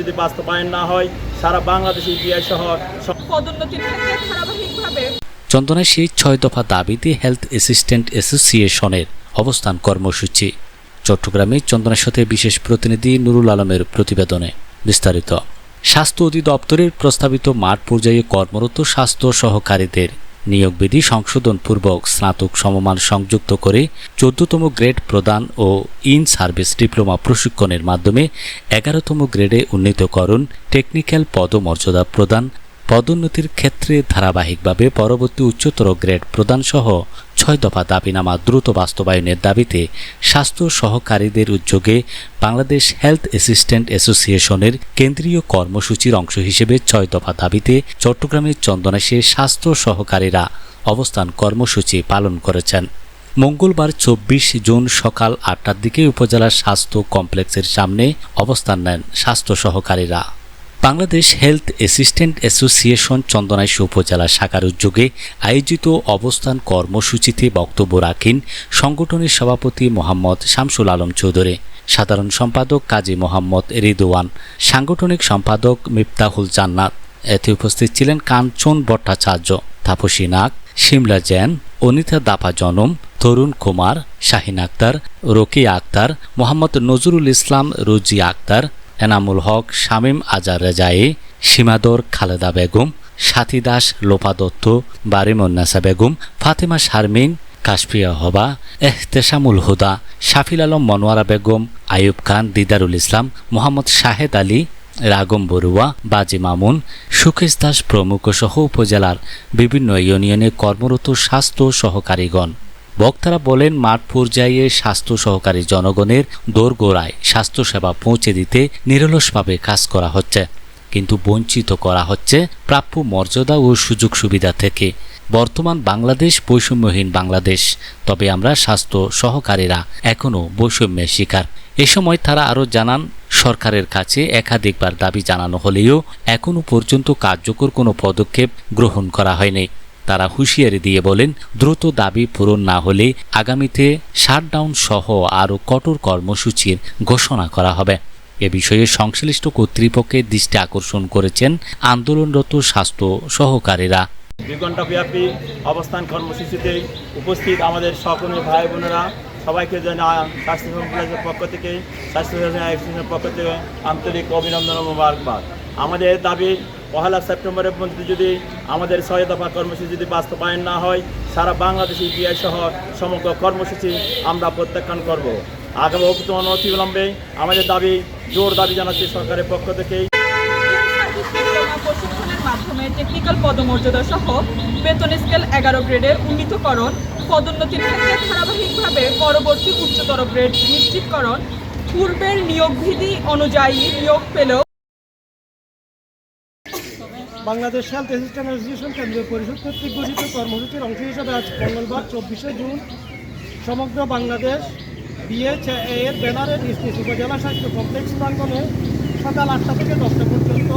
যদি বাস্তবায়ন না হয় সারা বাংলাদেশের ইতিহাস সহ পদোন্নতির ক্ষেত্রে ধারাবাহিকভাবে চন্দনায় সেই ছয় দফা দাবিতে হেলথ অ্যাসিস্ট্যান্ট অ্যাসোসিয়েশনের অবস্থান কর্মসূচি। চট্টগ্রামে চন্দনার সাথে বিশেষ প্রতিনিধি নুরুল আলমের প্রতিবেদনে বিস্তারিত। স্বাস্থ্য অধিদপ্তরের প্রস্তাবিত মাঠ পর্যায়ে কর্মরত স্বাস্থ্য সহকারীদের নিয়োগবিধি সংশোধনপূর্বক স্নাতক সমমান সংযুক্ত করে চোদ্দতম গ্রেড প্রদান ও ইন সার্ভিস ডিপ্লোমা প্রশিক্ষণের মাধ্যমে এগারোতম গ্রেডে উন্নীতকরণ, টেকনিক্যাল পদমর্যাদা প্রদান, পদোন্নতির ক্ষেত্রে ধারাবাহিকভাবে পরবর্তী উচ্চতর গ্রেড প্রদানসহ ছয় দফা দাবিনামা দ্রুত বাস্তবায়নের দাবিতে স্বাস্থ্য সহকারীদের উদ্যোগে বাংলাদেশ হেলথ অ্যাসিস্ট্যান্ট অ্যাসোসিয়েশনের কেন্দ্রীয় কর্মসূচির অংশ হিসেবে ছয় দফা দাবিতে চট্টগ্রামের চন্দনাশে স্বাস্থ্য সহকারীরা অবস্থান কর্মসূচি পালন করেছেন। মঙ্গলবার চব্বিশ জুন সকাল আটটার দিকে উপজেলার স্বাস্থ্য কমপ্লেক্সের সামনে অবস্থান নেন স্বাস্থ্য সহকারীরা। Bangladesh health assistant association Chandanaish উপজেলা শাখার উদ্যোগে আয়োজিত অবস্থান কর্মসূচিতে বক্তব্য রাখেন সংগঠনের সভাপতি মোহাম্মদ শামসুল আলম চৌধুরী। সাধারণ সম্পাদক কাজী মোহাম্মদ রিদওয়ান, সাংগঠনিক সম্পাদক মিফতাহুল জান্নাত, এতে উপস্থিত ছিলেন কাঞ্চন ভট্টাচার্য, তাপসী নাগ, শিমলা জৈন, অনিতা দাপা জনম, তরুণ কুমার, শাহিন আক্তার রকি আক্তার, মোহাম্মদ নজরুল ইসলাম, রুজি আক্তার এনামুল হক, শামীম আজার রেজাই, সীমাদর খালেদা বেগম, সাথী দাস লোপা দত্ত বারিমন্নাসা বেগম, ফাতেমা শারমিন, কাশফিয়া হবা, এহতেশামুল হুদা, শাফিল আলম মনোয়ারা বেগম আয়ুব খান, দিদারুল ইসলাম, মোহাম্মদ শাহেদ আলী, রাগম বড়ুয়া, বাজি মামুন, সুকেশ দাস প্রমুখ সহ উপজেলার বিভিন্ন ইউনিয়নে কর্মরত স্বাস্থ্য সহকারীগণ। বক্তারা বলেন মাঠ পর্যায়ে স্বাস্থ্য সহকারী জনগণের দোরগোড়ায় স্বাস্থ্যসেবা পৌঁছে দিতে নিরলসভাবে কাজ করা হচ্ছে। কিন্তু বঞ্চিত করা হচ্ছে প্রাপ্য মর্যাদা ও সুযোগ সুবিধা থেকে। বর্তমান বাংলাদেশ বৈষম্যহীন বাংলাদেশ। তবে আমরা স্বাস্থ্য সহকারীরা এখনও বৈষম্যের শিকার। এ সময় তারা আরও জানান, সরকারের কাছে একাধিকবার দাবি জানানো হলেও এখনও পর্যন্ত কার্যকর কোনো পদক্ষেপ গ্রহণ করা হয়নি। তারা হুঁশিয়ারি দিয়ে বলেন, দ্রুত দাবি পূরণ না হলে আগামীতে শাটডাউন সহ আরও কঠোর কর্মসূচির ঘোষণা করা হবে। এ বিষয়ে সংশ্লিষ্ট কর্তৃপক্ষের দৃষ্টি আকর্ষণ করেছেন আন্দোলনরত স্বাস্থ্য সহকারীরা। দুই অবস্থান কর্মসূচিতে উপস্থিত আমাদের সকলের ভাই বোনেরা, সবাইকে জানা স্বাস্থ্য পক্ষ থেকে, স্বাস্থ্য পক্ষ থেকে আন্তরিক অভিনন্দন মোবারকবাদ। আমাদের দাবি পহেলা সেপ্টেম্বরের মধ্যে যদি আমাদের ছয় দফা কর্মসূচি যদি বাস্তবায়ন না হয়, সারা বাংলাদেশের ইতিহাস সহ সমগ্র কর্মসূচি আমরা প্রত্যাখ্যান করব। আগামী অতিবিলম্বে আমাদের দাবি, জোর দাবি জানাচ্ছি সরকারের পক্ষ থেকে মাধ্যমে টেকনিক্যাল পদমর্যাদা সহ বেতন স্কেল এগারো গ্রেডের উন্নীতকরণ, পদোন্নতির ক্ষেত্রে ধারাবাহিকভাবে পরবর্তী উচ্চতর গ্রেড নিশ্চিতকরণ, পূর্বের নিয়োগ বিধি অনুযায়ী নিয়োগ পেলেও বাংলাদেশ হেলথ অ্যাসিস্ট্যান্ট অ্যাসোসিয়েশন কেন্দ্রীয় পরিষদ কর্তৃক গঠিত কর্মসূচির অংশ হিসেবে আজ মঙ্গলবার চব্বিশে জুন সমগ্র বাংলাদেশ বিএচএ এর ব্যানারে নিজ নিজ উপজেলা স্বাস্থ্য কমপ্লেক্স প্রাঙ্গনে সকাল আটটা থেকে দশটা পর্যন্ত